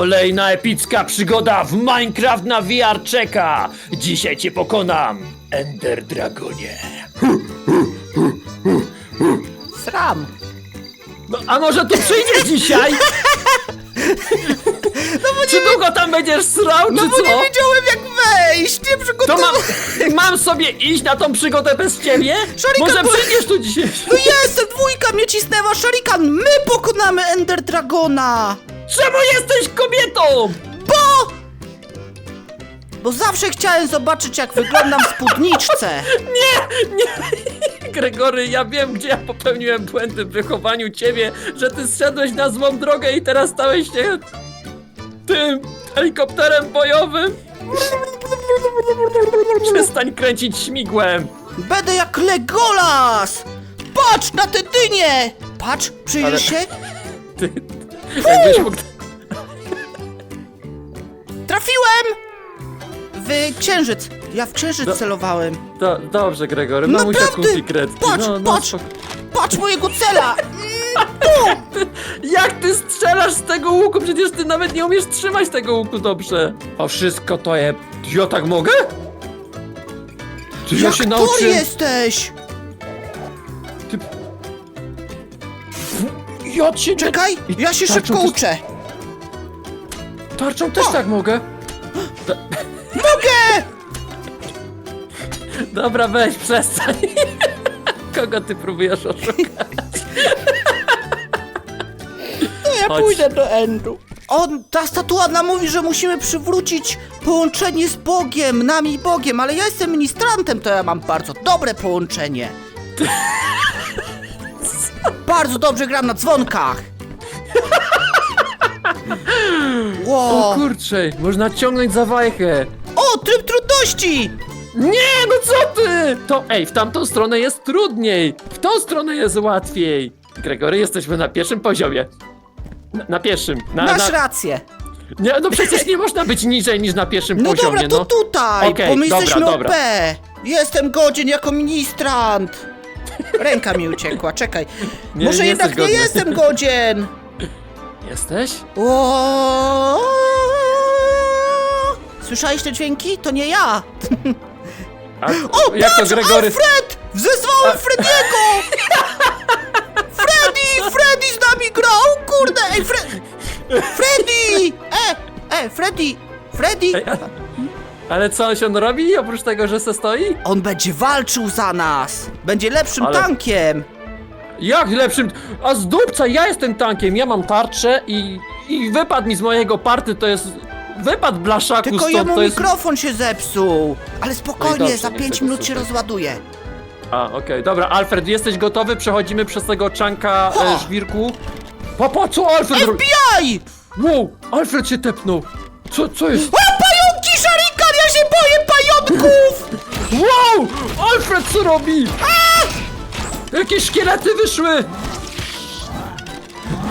Kolejna epicka przygoda w Minecraft na VR czeka! Dzisiaj cię pokonam, Ender Dragonie. Sram. No, a może tu przyjdziesz dzisiaj? czy długo tam będziesz srał, No czy bo co? nie wiedziałem jak wejść, nie To przygotowałem. mam, mam sobie iść na tą przygodę bez ciebie? Szarikan, Może bo- przyjdziesz tu dzisiaj? No jestem, dwójka mnie cisnęła, Sharikan, my pokonamy Ender Dragona! Czemu jesteś kobietą? Bo... Bo zawsze chciałem zobaczyć jak wyglądam w spódniczce. Nie, nie. Gregory, ja wiem, gdzie ja popełniłem błędy w wychowaniu ciebie, że ty zszedłeś na złą drogę i teraz stałeś się tym helikopterem bojowym. Przestań kręcić śmigłem. Będę jak Legolas! Patrz na tę dynię! Patrz, przyjrzyj Ale- się. Ty, jakbyś mógł... Trafiłem! W księżyc. Ja w księżyc Do- celowałem. Do, dobrze, Gregory, mamusia Naprawdę? kupi kredki. Patrz, no, no, patrz! spoko. Patrz mojego cela! Jak ty strzelasz z tego łuku? Przecież ty nawet nie umiesz trzymać tego łuku dobrze. A wszystko to je... Ja tak mogę? Czy ja Jak się nauczyłem... jesteś! Ja cię... Czekaj, ja się Tarczą szybko to- uczę. Tarczą też tak mogę. Mogę! Dobra, weź, przestań. Kogo ty próbujesz oszukać? No ja Chodź. pójdę do Endu. On, ta statua nam mówi, że musimy przywrócić połączenie z Bogiem, nami i Bogiem, ale ja jestem ministrantem, to ja mam bardzo dobre połączenie. Bardzo dobrze gram na dzwonkach. O Wow. kurczę, można ciągnąć za wajchę. O, tryb trudności! Nie, no co ty? To ej, w tamtą stronę jest trudniej. W tą stronę jest łatwiej. Gregory, jesteśmy na pierwszym poziomie. Na, na pierwszym. Na, Masz na, rację. nie, no przecież nie można być niżej niż na pierwszym No poziomie, dobra, to no. tutaj, Okej, bo my dobra, jesteśmy dobra. OP. Jestem godzien jako ministrant. Ręka mi uciekła, czekaj. Nie, Może nie jednak jesteś nie godny. jestem godzien. Jesteś? O! Słyszałeś te dźwięki? To nie ja. A, O, jak to patrz, Gregory? Alfred! Wzesłałem Frediego! Freddy! Freddy z nami grał! Kurde, ej, Fre... Freddy! E, e, Freddy! Freddy! Ej, a, ale co on robi oprócz tego, że se stoi? On będzie walczył za nas! Będzie lepszym Ale- tankiem! Jak lepszym? A z dupca, ja jestem tankiem, ja mam tarczę i, i wypad mi z mojego party to jest wypad blaszaku Tylko stąd, jemu to jest... mikrofon się zepsuł! Ale spokojnie, dobrze, za niech 5 tego minut się słuchaj. rozładuje. A, okej, dobra, Alfred, jesteś gotowy? Przechodzimy przez tego czanka e, żwirku. Papa, co Alfred robi? FBI! Wow, Alfred się tepnął. Co, co jest? Pająków! Wow, Alfred co robi? Jakieś szkielety wyszły!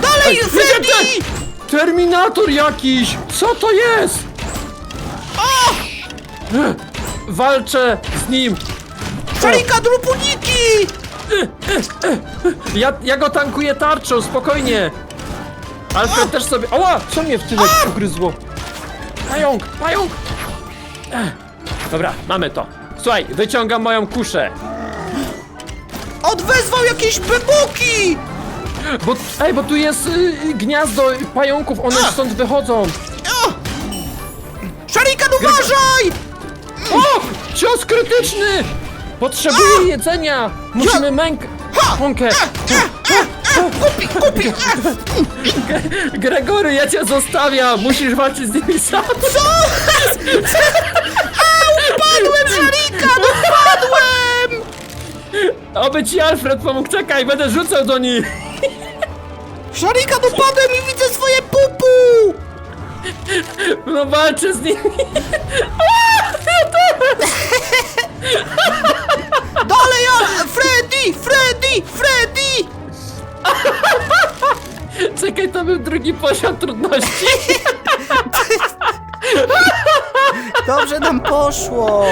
Dalej, Widzę Freddy! te- Terminator jakiś! Co to jest? Ech, Walczę z nim! Szarikan, rób uniki! Ja, ja go tankuję tarczą, spokojnie! Alfred też sobie... Ała! Co mnie w tyłek ugryzło? Pająk! Pająk! Ech, Dobra, mamy to. Słuchaj, wyciągam moją kuszę. On wezwał jakieś bebuki! Bo, ej, bo tu jest y, gniazdo pająków, one A! stąd wychodzą. O! Szarikan, uważaj! O! Cios krytyczny! Potrzebuję jedzenia! Musimy męk... Ha! mąkę! Kupi, kupi! Gregory, ja cię zostawiam! Musisz walczyć z nimi sam! Co? Oby ci Alfred pomógł, czekaj, będę rzucał do nich! Szarikan, upadłem i widzę swoje pupu! No walczę z nimi! Dalej, ja! Freddy, Freddy, Freddy! Czekaj, to był drugi poziom trudności! Dobrze nam poszło.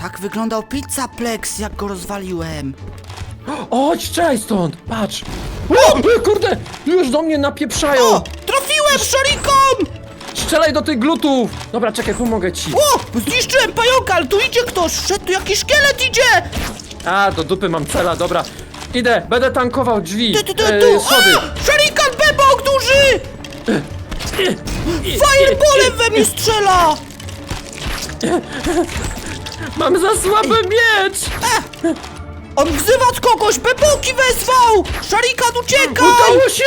Tak wyglądał Pizzaplex, jak go rozwaliłem. Chodź, czekaj stąd, patrz! O, e, kurde, już do mnie napieprzają! O, trafiłem, Szarikan! strzelaj do tych glutów! Dobra, czekaj, pomogę ci. O! Zniszczyłem pająka, ale tu idzie ktoś! Szedł, tu jakiś szkielet idzie! A, do dupy mam cela, dobra. Idę, będę tankował drzwi, Tu, tu, tu, e, schody. A! Bebok duży! Fireballem we mnie strzela! Mam za słaby miecz! On wzywa z kogoś, Beboki wezwał! Shuriken uciekaj! Udało się!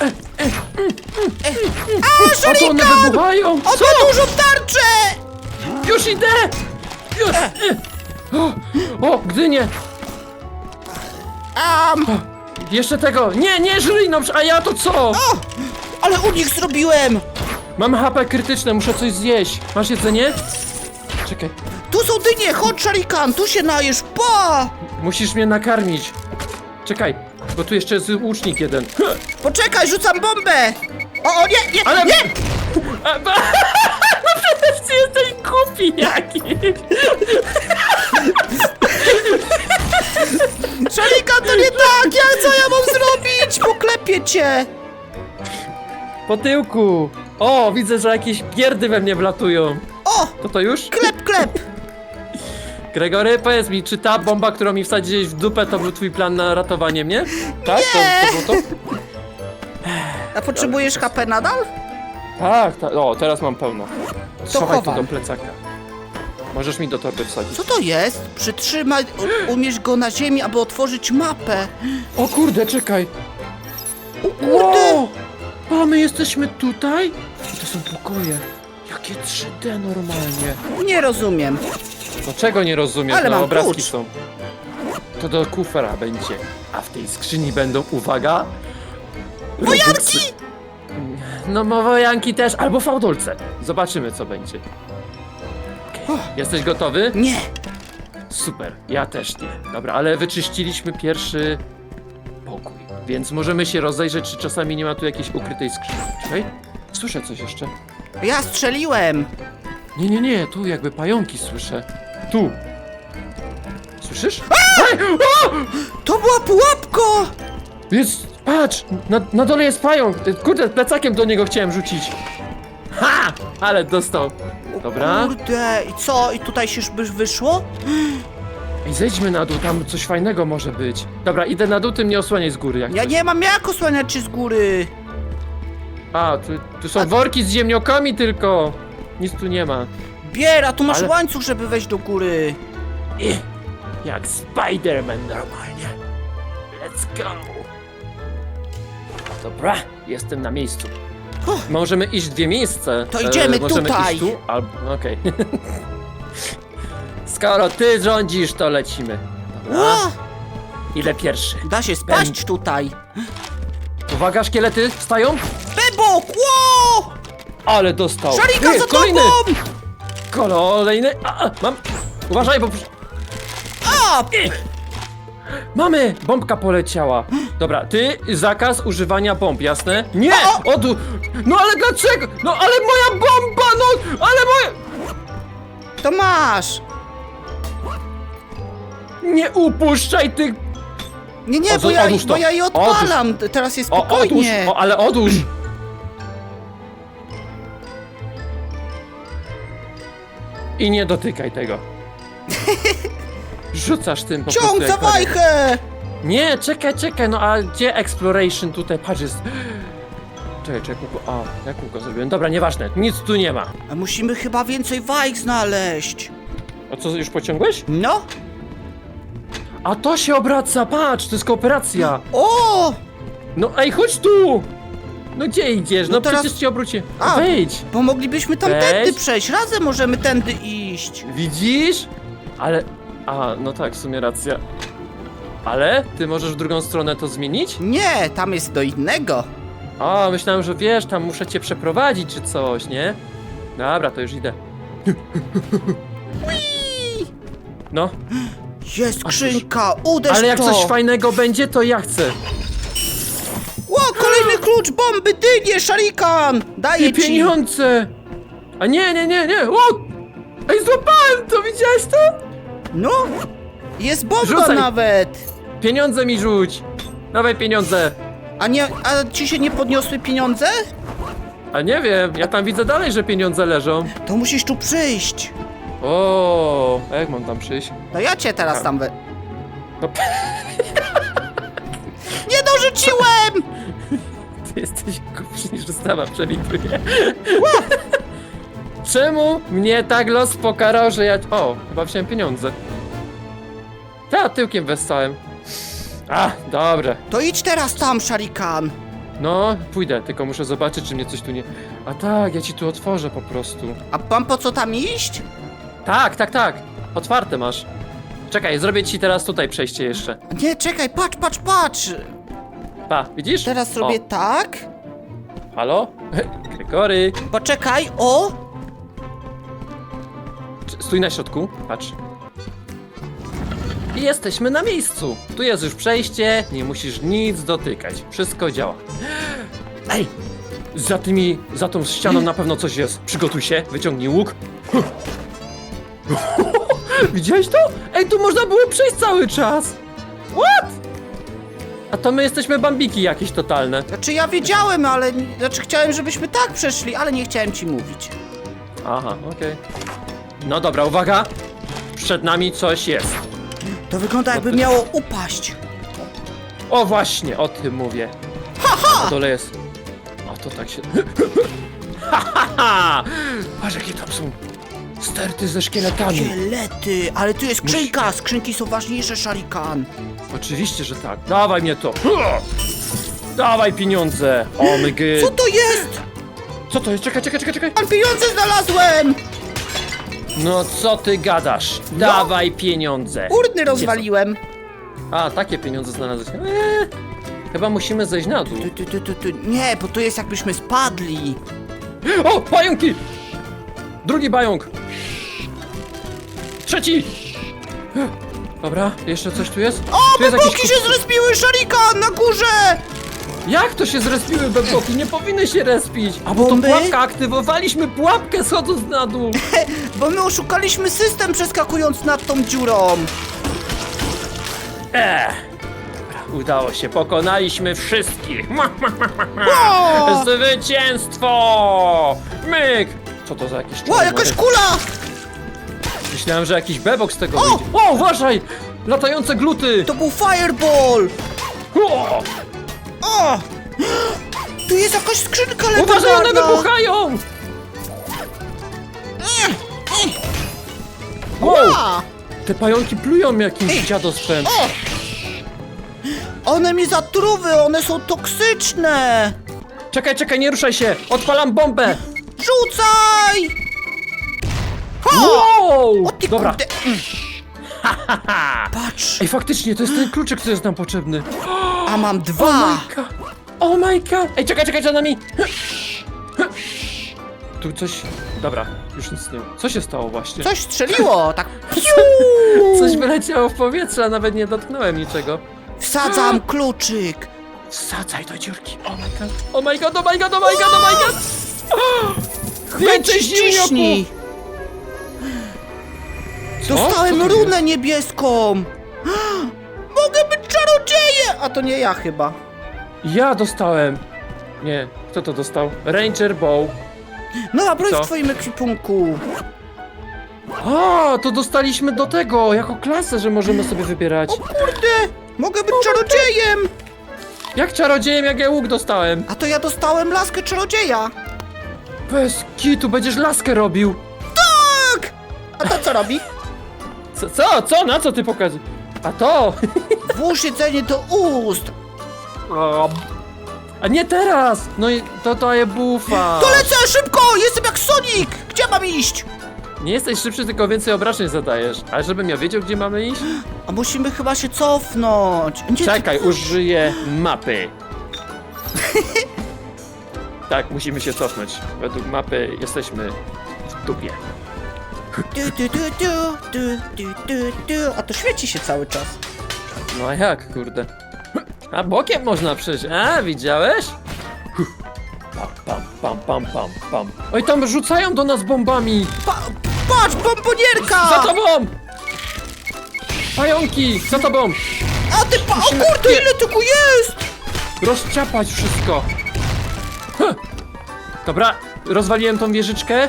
A, A to one Shuriken! wybuchają! On Co? ma dużą tarczę! Już idę! Już! O, o Gdynie! Am, Jeszcze tego! Nie, nie no a ja to co? o, ale u nich zrobiłem! Mam HP krytyczne, muszę coś zjeść. Masz jedzenie? Czekaj, Tu są dynie, chodź Shuriken, tu się najesz, pa! musisz mnie nakarmić. Czekaj, bo tu jeszcze jest łucznik jeden. Poczekaj, rzucam bombę! O, o, nie, nie, Ale... nie! A, ba- No przecież ty jesteś głupi jakiś! Szalika, to nie tak! Ja co ja mam zrobić? Poklepię cię! Po tyłku! O, widzę, że jakieś pierdy we mnie wlatują. O! To to już? Klep! Gregory, powiedz mi, czy ta bomba, którą mi wsadziłeś w dupę, to był twój plan na ratowanie mnie? Tak? Nie! To, to było to? A potrzebujesz HP nadal? Tak, tak. O, teraz mam pełno. Schowaj to chowam. do plecaka. Możesz mi do torby wsadzić. Co to jest? Przytrzymaj, u- umieść go na ziemi, aby otworzyć mapę. O kurde, czekaj! O kurde! Wow! A my jesteśmy tutaj? I to są pokoje. Jakie 3D normalnie. Nie rozumiem. No czego nie rozumiesz? Ale no mam obrazki klucz. są. To do kufera będzie. A w tej skrzyni będą, uwaga... Wojanki! No bo wojanki też, albo fałdolce. Zobaczymy co będzie. Okej, Jesteś gotowy? Nie. Super, ja też nie. Dobra, ale wyczyściliśmy pierwszy pokój, więc możemy się rozejrzeć, czy czasami nie ma tu jakiejś ukrytej skrzyni. Czekaj, słyszę coś jeszcze. Ja strzeliłem. Nie, nie, nie, tu jakby pająki słyszę. Tu. Słyszysz? Ej, o! To była pułapka! Jest, patrz, na, na dole jest pająk. Kurde, plecakiem do niego chciałem rzucić. Ha! Ale dostał. Dobra. Kurde, i co? I tutaj się już wyszło? Ej, zejdźmy na dół, tam coś fajnego może być. Dobra, idę na dół, ty mnie osłaniaj z góry, jak Ja coś. nie mam jak osłaniać cię z góry. A, tu, tu są worki z ziemniokami tylko. Nic tu nie ma. Biera, tu masz Ale- łańcuch, żeby wejść do góry. I, jak Spider-Man normalnie. Let's go. Dobra, jestem na miejscu. Możemy iść dwie miejsca. E, To idziemy możemy tutaj. Iść tu, albo, okej. Skoro ty rządzisz, to lecimy. Dobra. Ła, Ile pierwszy? da się spaść tutaj. Uwaga, szkielety wstają. Bebok, ło! Ale dostał. Szarika Ty, za tobą! Kolejny. A, a, mam. Uważaj, bo. A, Mamy! Bombka poleciała. Dobra, ty zakaz używania bomb, jasne? Nie! O, Odu! No ale dlaczego? No ale moja bomba! No ale moja. to masz. Nie upuszczaj tych. Nie, nie, bo ja, odłóż to. bo ja je odpalam. Teraz jest O, odłóż! spokojnie. O, ale odłóż! I nie dotykaj tego. Rzucasz tym po Ciąg prostu za jak wariat. wajchę! Nie, czekaj, czekaj, no a gdzie exploration tutaj? Patrz, jest... Czekaj, czekaj, kółko... A, ja kółko zrobiłem. Dobra, nieważne, nic tu nie ma. A musimy chyba więcej wajch znaleźć. A co, już pociągłeś? No. A to się obraca, patrz, to jest kooperacja. O! No ej, chodź tu! No gdzie idziesz? No, No teraz- przecież ci obrócię. A. Wejdź! Bo moglibyśmy tam Weź. tędy przejść. Razem możemy tędy iść. Widzisz? Ale... A, no tak, w sumie racja. Ale ty możesz w drugą stronę to zmienić? Nie, tam jest do innego. A, myślałem, że wiesz, tam muszę cię przeprowadzić czy coś, nie? Dobra, to już idę. No, Jest skrzynka, uderz ale jak to. coś fajnego będzie, to ja chcę. Klucz, bomby, dynie, szarikan! Daję I ci. pieniądze! A nie, nie, nie, nie! O! Ej, złapałem to, widziałeś to? No. Jest bomba Rzucaj. nawet. Pieniądze mi rzuć! Dawaj pieniądze! A nie, a ci się nie podniosły pieniądze? A nie wiem, ja tam widzę dalej, że pieniądze leżą. To musisz tu przyjść. O, a jak mam tam przyjść? No ja cię teraz tam we... No, Nie dorzuciłem! Ty jesteś głupszy niż ustawa przewiduje. Czemu mnie tak los pokarał, że ja... O, chyba wziąłem pieniądze. Ta, tyłkiem westałem. A, dobrze. To idź teraz tam, Sharikan. No, pójdę, tylko muszę zobaczyć, czy mnie coś tu nie... A tak, ja ci tu otworzę po prostu. A mam po co tam iść? Tak, tak, tak. Otwarte masz. Czekaj, zrobię ci teraz tutaj przejście jeszcze. Nie, czekaj, patrz, patrz, patrz! Pa, widzisz? Teraz zrobię O, tak. halo? Gregory. Poczekaj, o! Stój na środku, patrz. I jesteśmy na miejscu. Tu jest już przejście, nie musisz nic dotykać. Wszystko działa. Ej! Za tymi, za tą ścianą na pewno coś jest. Przygotuj się, wyciągnij łuk. Widziałeś to? Ej, tu można było przejść cały czas. What? A to my jesteśmy bambiki jakieś totalne. Znaczy ja wiedziałem, ale... Znaczy chciałem, żebyśmy tak przeszli, ale nie chciałem ci mówić. Aha, okej. No dobra, uwaga. Przed nami coś jest. To wygląda jakby ty- miało upaść. O właśnie, o tym mówię. Na dole jest. O to tak się. Ha, ha, ha! Patrz jakie tam są sterty ze szkieletami. Szkielety, ale tu jest skrzynka, skrzynki są ważniejsze, Sharikan. Oczywiście, że tak. Dawaj mnie to. Dawaj pieniądze. O my gy. Co to jest? Co to jest? Czekaj, czekaj, czekaj, czekaj. Mam pieniądze znalazłem! No co ty gadasz? Dawaj pieniądze. Urny rozwaliłem. A, takie pieniądze znalazłeś. Eee, chyba musimy zejść na dół. Tu, tu, tu, tu, tu. Nie, bo to jest jakbyśmy spadli. O, pająki! Drugi pająk! Trzeci! Dobra, jeszcze coś tu jest? O, tu jest się zrespiły, Sharikan, na górze! Jak to się zrespiły beboki? Nie powinny się respić! A bo to Bomby? pułapka, aktywowaliśmy pułapkę schodząc na dół! Bo my oszukaliśmy system przeskakując nad tą dziurą. Eee. Dobra, Udało się, pokonaliśmy wszystkich! Zwycięstwo! Myk! Co to za jakieś Ła, jakaś kula! Myślałem, że jakiś bebok z tego O! wyjdzie. O, uważaj! Latające gluty! To był fireball! O! O! Tu jest jakaś skrzynka Uważaj, one legendarna! wybuchają! Wow! Ła! Te pająki plują jakimś dziadospem. O! One mi zatruwy, one są toksyczne! Czekaj, czekaj, nie ruszaj się! Odpalam bombę! Rzucaj! Ha! Wow! O ty Dobra, kurde! Patrz, ej, faktycznie, to jest ten kluczyk, który jest nam potrzebny. a mam Oh dwa! my god! Oh my god! Ej, czekaj, czekaj, za nami! Tu coś... Dobra, już nic nie... Co się stało właśnie? Coś strzeliło, tak. Coś wyleciało w powietrze, a nawet nie dotknąłem niczego. Wsadzam kluczyk. Wsadzaj do dziurki. Oh my god. Oh my god, oh my god, oh my god, oh my god. Więcej. Co? Dostałem Co to runę niebieską. Mogę być czarodziejem! A to nie ja chyba. Ja dostałem. Nie, kto to dostał? Ranger Bow. No, a broń Co? w twoim ekwipunku. A, to dostaliśmy do tego, jako klasę, że możemy sobie wybierać. Kurde, mogę być czarodziejem! Jak czarodziejem, jak ja łuk dostałem. A to ja dostałem laskę czarodzieja. Bez kitu, będziesz laskę robił. Tak! A to co robi? Co, co, co? Na co ty pokazujesz? A to! Włóż jedzenie do ust. A nie teraz! No i to to je bufa. To lecę szybko! Jestem jak Sonic! Gdzie mam iść? Nie jesteś szybszy, tylko więcej obrażeń zadajesz. Ale żebym ja wiedział, gdzie mamy iść? A musimy chyba się cofnąć. Nie, Czekaj, użyję mapy. tak, musimy się cofnąć. Według mapy jesteśmy w dupie. Tu, tu, tu, tu, tu, tu, tu, tu. A to świeci się cały czas. No a jak, kurde? A bokiem można przejść. A, widziałeś? Pam, pam, pam, pam, pam, pam. Oj, tam rzucają do nas bombami! Pa patrz, bombonierka! Za tobą! Pająki! Za tobą! A ty pa... O Musimy- kurde, ile tego jest! Rozciapać wszystko! Huh. Dobra, rozwaliłem tą wieżyczkę.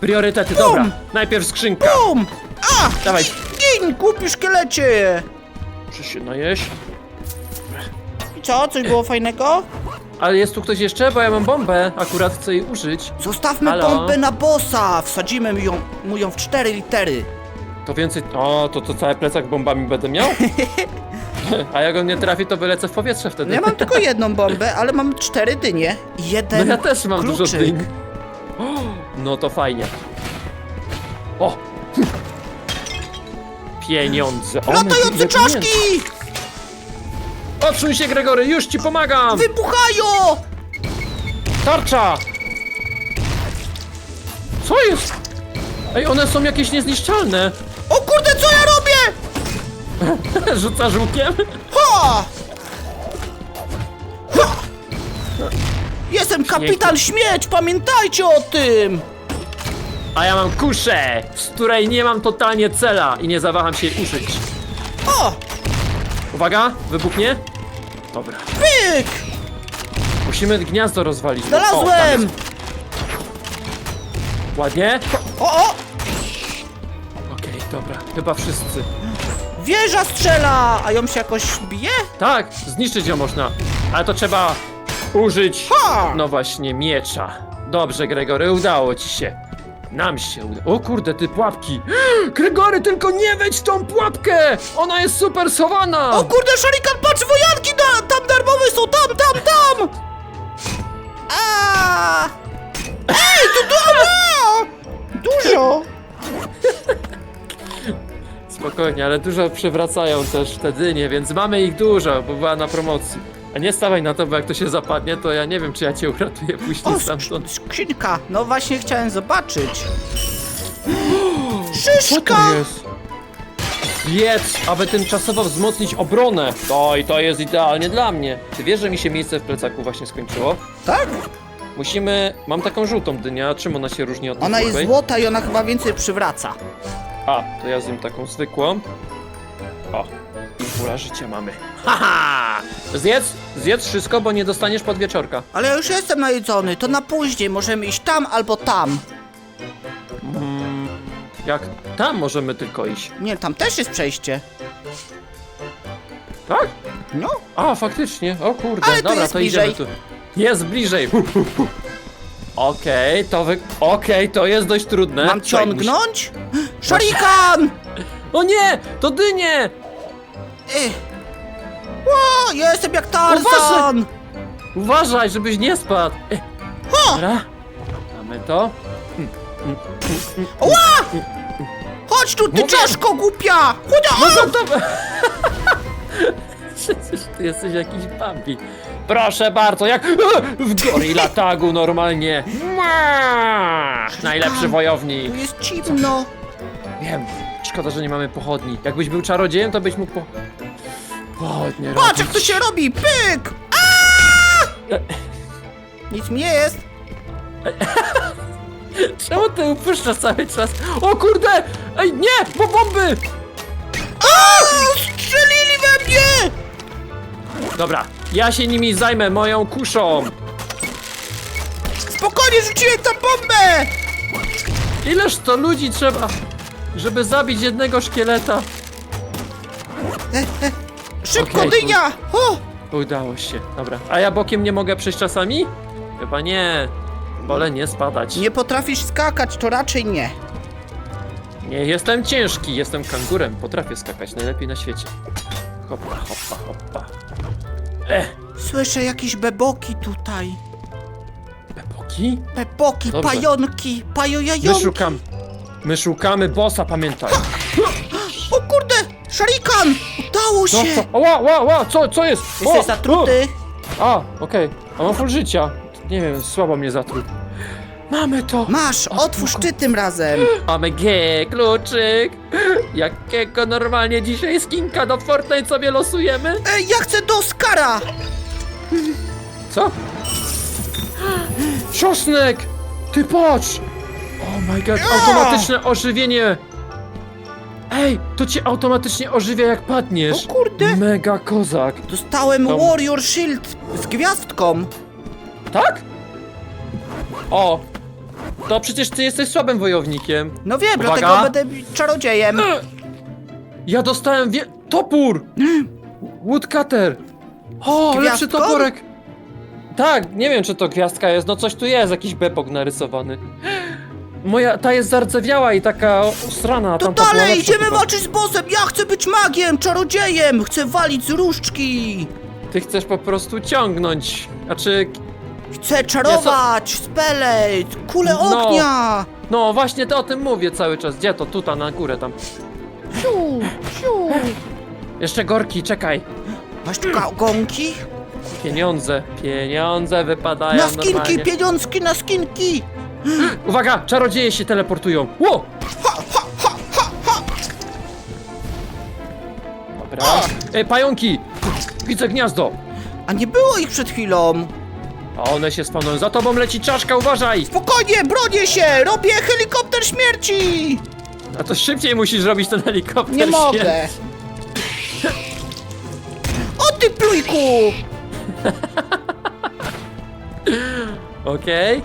Priorytety, dobra. Najpierw skrzynka. Bum! A! Dawaj. Gin, głupi szkielecie! Muszę się najeść. I co, coś było fajnego? Ale jest tu ktoś jeszcze? Bo ja mam bombę. Akurat chcę jej użyć. Zostawmy Halo? bombę na bossa! Wsadzimy mu ją, mu ją w cztery litery. To więcej... O, to, to cały plecak bombami będę miał? A jak on nie trafi, to wylecę w powietrze wtedy. Ja mam tylko jedną bombę, ale mam cztery dynie. i No Jeden ja też mam kluczyk. dużo dyń. O, No to fajnie. O! Pieniądze. O, Latające czaszki! Odsuń się, Gregory, już ci pomagam! Wybuchają! Tarcza! Co jest? Ej, one są jakieś niezniszczalne. O kurde, co ja robię? Rzucasz łukiem? Ha! Ha! Jestem kapitan śmieć, pamiętajcie o tym! A ja mam kuszę, z której nie mam totalnie cela i nie zawaham się jej użyć. O! Uwaga, wybuchnie? Dobra. Pyk! Musimy gniazdo rozwalić. O, tam Znalazłem! jest. Ładnie? O, o! Okej, dobra. Chyba wszyscy. Wieża strzela! A ją się jakoś bije? Tak, zniszczyć ją można. Ale to trzeba użyć. Ha! No właśnie, miecza. Dobrze, Gregory, udało ci się. Nam się udało. O kurde, ty pułapki. Gregory, tylko nie wejdź w tą pułapkę! Ona jest super schowana! O kurde, szarikan, patrz, wojanki da, tam darmowe są, tam, tam, tam! A! Ej, tu dużo! Dużo! Spokojnie, ale dużo przewracają też wtedy, nie, więc mamy ich dużo, bo była na promocji. A nie stawaj na to, bo jak to się zapadnie, to ja nie wiem, czy ja cię uratuję później O, stamtąd. sk- skrzynka! No właśnie chciałem zobaczyć. Co Szyszka! to jest? Jedz, aby tymczasowo wzmocnić obronę. To i to jest idealnie dla mnie. Ty wiesz, że mi się miejsce w plecaku właśnie skończyło? Tak? Musimy... Mam taką żółtą dynię, a czym ona się różni od tej Ona jest zwykłej? złota i ona chyba więcej przywraca. A, to ja zjem taką zwykłą. O, i pula życia mamy. Haha! Zjedz, zjedz wszystko, bo nie dostaniesz pod wieczorka. Ale ja już jestem najedzony, to na później możemy iść tam albo tam. Jak tam możemy tylko iść. Nie, tam też jest przejście. Tak? No, A, faktycznie. O kurde, Ale tu dobra, jest to idziemy tu. Jest bliżej. Hu, hu, hu. Okej, to wy... Okej, to jest dość trudne. mam Słuchaj, ciągnąć? Szarikan! O nie! To dynie! Ech. O, ja jestem jak Tarzan! Uważaj, żebyś nie spadł. E, Ha! Dobra. Mamy to. Ła! Chodź tu, ty Mówię. czaszko głupia! Chuda! No to to... Przecież ty jesteś jakiś Bambi. Proszę bardzo, jak w Gorilla Tagu normalnie. Mua! Najlepszy wojownik. Tu jest cimno. Wiem, szkoda, że nie mamy pochodni. Jakbyś był czarodziejem, to byś mógł po... pochodnie Patrz jak robić. to się robi! Pyk! E. Nic mi nie jest. Czemu ty upuszczasz cały czas? O kurde! Ej, nie! Bo bomby! A! Strzelili we mnie! Dobra, ja się nimi zajmę moją kuszą. Spokojnie rzuciłem tą bombę! Ileż to ludzi trzeba, żeby zabić jednego szkieleta? Szybko, Okej, dynia! O! Udało się, dobra. A ja bokiem nie mogę przejść czasami? Chyba nie. Wolę nie spadać. Nie potrafisz skakać, to raczej nie. Nie jestem ciężki, jestem kangurem. Potrafię skakać najlepiej na świecie. Hoppa, hoppa, hoppa. Eh, Słyszę jakieś beboki tutaj. epoki? Beboki, Dobrze. pajonki, pajojajonki. szukam. My szukamy bossa, pamiętaj. O kurde! Szarikan! Udało Co, się! co? Ła, ła, co, co jest? O, Jesteś zatruty. O. A, okej. A mam full życia. Nie wiem, słabo mnie zatruł. Mamy to. Masz, otwórz ty tym razem. Mamy G, kluczyk. Jakiego normalnie dzisiaj skinka do Fortnite sobie losujemy? Ej, ja chcę do Oscara! Co? Czosnek! Ty patrz! Oh my god, automatyczne ożywienie! Ej, to cię automatycznie ożywia jak padniesz! O kurde. Mega kozak! Dostałem To- Warrior Shield z gwiazdką. Tak? O! To przecież ty jesteś słabym wojownikiem. No wiem, Uwaga. dlatego będę czarodziejem. Ja dostałem wie... topór! Woodcutter! O, lepszy Gwiazdką? toporek! Tak, nie wiem czy to gwiazdka jest, no coś tu jest, jakiś bepok narysowany. Moja, ta jest zardzewiała i taka usrana, To tamta była dalej, lepsza idziemy chyba. walczyć z bossem! Ja chcę być magiem, czarodziejem! Chcę walić z różdżki! Ty chcesz po prostu ciągnąć, znaczy... Chcę czarować, spele, kule No. ognia! No właśnie to o tym mówię cały czas. Gdzie to? Tutaj na górę tam. Siu, siu. Jeszcze gorki, czekaj. Masz tu gałgonki? Pieniądze, pieniądze wypadają Na skinki, normalnie. pieniążki na skinki! Uwaga, czarodzieje się teleportują. Ło! Dobra. Ej, pająki! Widzę gniazdo. A nie było ich przed chwilą. A one się spawnują. Za tobą leci czaszka, uważaj! Spokojnie, bronię się! Robię helikopter śmierci! A to szybciej musisz robić ten helikopter. Nie mogę. O ty plujku! Okej.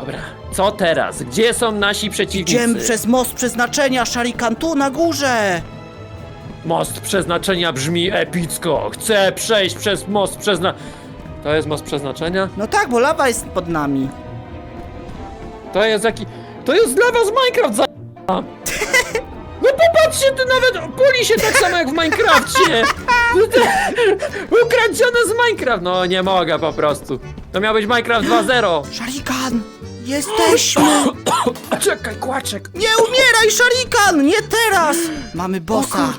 Dobra. Co teraz? Gdzie są nasi przeciwnicy? Idziemy przez most przeznaczenia, szarikan tu na górze! Most przeznaczenia brzmi epicko. Chcę przejść przez most przezna... To jest most przeznaczenia? No tak, bo lawa jest pod nami. To jest jaki... To jest lawa z Minecraft za... No popatrzcie, ty nawet puli się tak samo jak w Minecrafcie! Ukradzione z Minecraft! No nie mogę po prostu. To miał być Minecraft 2.0. Szarikan! Jesteśmy! Czekaj, kłaczek! Nie umieraj, szarikan! Nie teraz! Mamy bossa.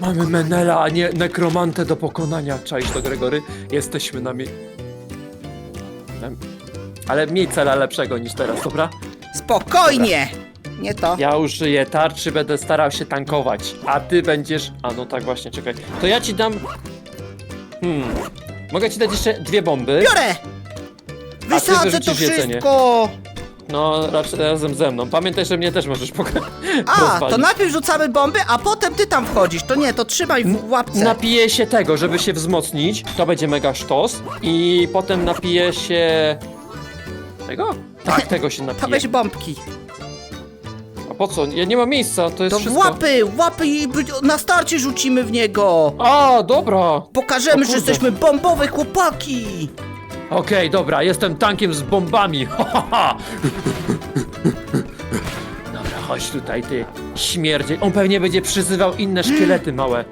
Mamy Menela, a nie nekromantę do pokonania. Czaisz to, Gregory? Jesteśmy na mi... Ale miej cela lepszego niż teraz, dobra? Spokojnie! Nie to. Ja użyję tarczy, będę starał się tankować, a ty będziesz... A no tak właśnie, czekaj. To ja ci dam... Hmm... Mogę ci dać jeszcze dwie bomby. Biorę! Wysadzę to jedzenie. wszystko! No, raczej razem ze mną. Pamiętaj, że mnie też możesz pokonać. A, to najpierw rzucamy bomby, a potem ty tam wchodzisz. To nie, to trzymaj w łapce. Napiję się tego, żeby się wzmocnić. To będzie mega sztos. I potem napiję się... Tego? Tak, tego się To napiję. weź bombki. A po co? Ja nie mam miejsca, to jest To w wszystko. łapy, łapy i by- na starcie rzucimy w niego. A, dobra. Pokażemy, O że kurde. jesteśmy bombowe chłopaki. Okej, dobra, jestem tankiem z bombami. Ha, ha, ha. Dobra, chodź tutaj, ty śmierdzie. On pewnie będzie przyzywał inne szkielety małe.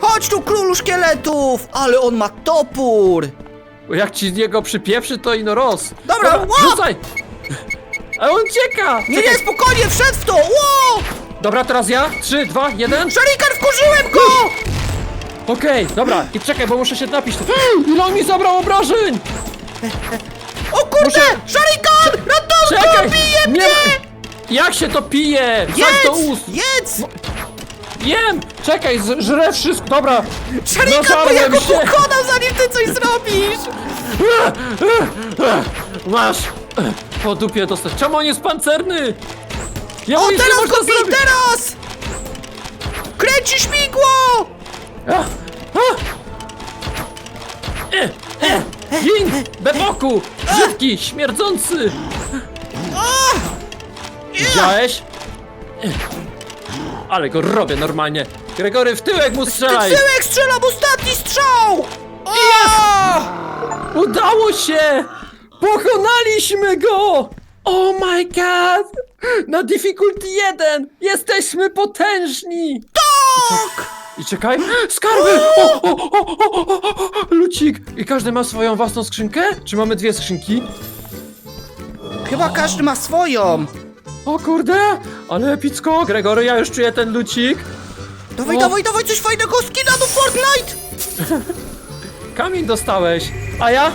Chodź tu, królu szkieletów! Ale on ma topór! Bo Jak ci z niego przypieprzy, to ino roz. Dobra, łap! rzucaj! A on ucieka! Nie, nie, Czekaj. spokojnie, wszedł w to! Ło! Dobra, teraz ja. Trzy, dwa, jeden. Szarikan, wkurzyłem go! Okej, dobra. I czekaj, bo muszę się napić. Ile on mi zabrał obrażeń! O kurde! Muszę- Szarikan! Ratunku! Czekaj! Bije Nie mnie! ma- Jak się to pije? Wsadź do Jedz! ust! Jedz! Jem! Czekaj, z- żrę wszystko. Dobra. Szarikan, bo ja Nażarłem go się. pokonam, zanim ty coś zrobisz! Masz! Po dupie dostać. Czemu on jest pancerny? Ja O, teraz można go bij, zrobić. teraz! Kręci śmigło! Gin! Beboku! Brzydki, śmierdzący! Widziałeś? Ale go robię normalnie. Gregory, w tyłek mu strzelaj! Tyłek strzelam ostatni strzał! O! Udało się! Pokonaliśmy go! Oh my god! Na difficulty 1! Jesteśmy potężni! Tak! I czekaj, skarby! O, o, o, o, o, o, o, Lucik! I każdy ma swoją własną skrzynkę? Czy mamy dwie skrzynki? Chyba każdy ma swoją. O kurde! Ale epicko! Gregory, ja już czuję ten lucik. Dawaj, O. dawaj, dawaj, coś fajnego, skina do Fortnite! Kamień dostałeś. A ja?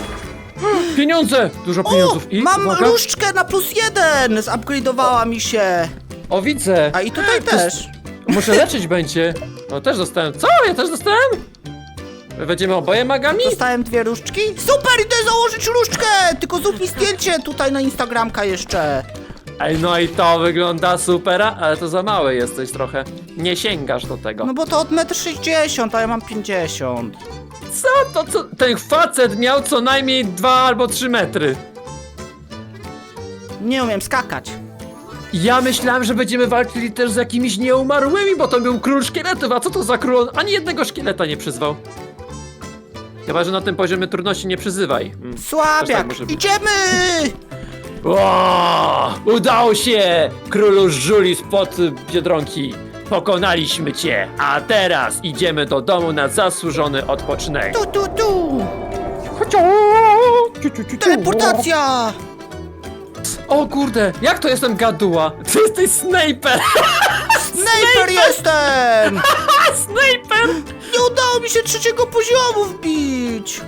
Pieniądze! Dużo O, pieniądzów. I mam uwaga. różdżkę na plus jeden! Zupgrade'owała mi się. O, widzę. A i tutaj też. Muszę leczyć będzie. No też dostałem. Co? Ja też dostałem? My będziemy oboje magami? Dostałem dwie różdżki. Super, idę założyć różdżkę! Tylko zrób mi zdjęcie tutaj na Instagramka jeszcze. Ej, no i to wygląda supera, ale to za małe jesteś trochę. Nie sięgasz do tego. No bo to od 1,60 m, a ja mam 50. Co to co? Ten facet miał co najmniej dwa albo trzy metry. Nie umiem skakać. Ja myślałem, że będziemy walczyli też z jakimiś nieumarłymi, bo to był król szkieletów, a co to za król? Ani jednego szkieleta nie przyzwał. Chyba, że na tym poziomie trudności nie przyzywaj. Mm. Też tak Słabiak, może być. idziemy! O, udało się! Królu żuli spod Biedronki. Pokonaliśmy cię, a teraz idziemy do domu na zasłużony odpoczynek. Tu, tu, tu! Teleportacja! O kurde, jak to jestem gaduła? Ty jesteś snajper! Sniper jestem! snajper! Nie udało mi się trzeciego poziomu wbić!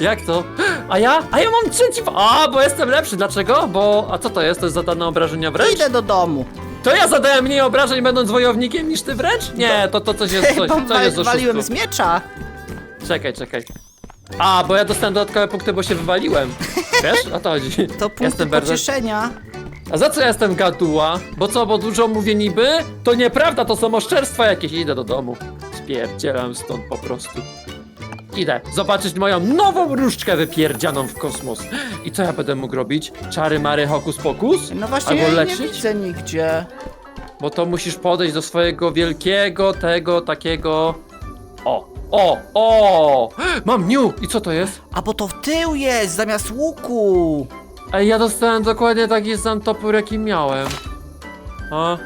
Jak to? A ja? A ja mam trzeci... po- A, bo jestem lepszy. Dlaczego? Bo... A co to jest? To jest zadane obrażenia wręcz? Idę do domu. To ja zadałem mniej obrażeń będąc wojownikiem niż ty wręcz? Nie, to, to coś jest... Coś, Bo coś jest waliłem z oszustwo. miecza. Czekaj, czekaj. A, bo ja dostałem dodatkowe punkty, bo się wywaliłem. Wiesz? O to chodzi. To punkty jestem bardzo... pocieszenia. A za co ja jestem gaduła? Bo co, bo dużo mówię niby? To nieprawda, to są oszczerstwa jakieś. Idę do domu. Spierdzielam stąd po prostu. Idę zobaczyć moją nową różdżkę wypierdzianą w kosmos. I co ja będę mógł robić? Czary mary hokus pokus? No właśnie, Albo ja jej nie leczyć? widzę nigdzie. Bo to musisz podejść do swojego wielkiego, tego, takiego... O, o, o! Mam niu! I co to jest? A bo to w tył jest, zamiast łuku. Ej, ja dostałem dokładnie taki sam topór, jaki miałem. A?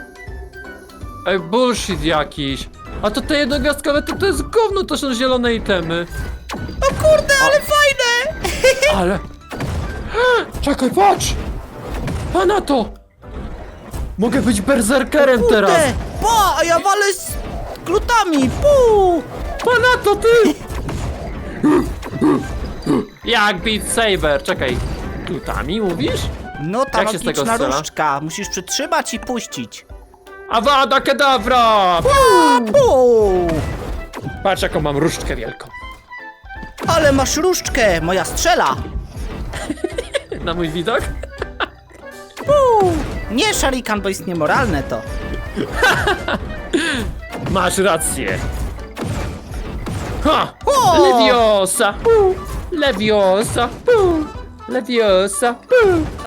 Ej, bullshit jakiś. A to te jednogwiazdkowe, to, to jest gówno, to są zielone itemy. O kurde, ale fajne! Ale... Czekaj, patrz! Pana to! Mogę być berserkerem teraz! Kurde, pa, a ja walę z glutami, pu! Pana to ty! Jak Beat Saber, czekaj. Tutami mówisz? No ta Jak się z tego strzela? różdżka, musisz przytrzymać i puścić. Awada kedavra! A, pu! Patrz jaką mam różdżkę wielką. Ale masz różdżkę, moja strzela. Na mój widok? Pu! Nie, szarikan, bo jest niemoralne to. Masz rację. Ha! O! Leviosa! Pu! Leviosa! Pu! Leviosa! Pu!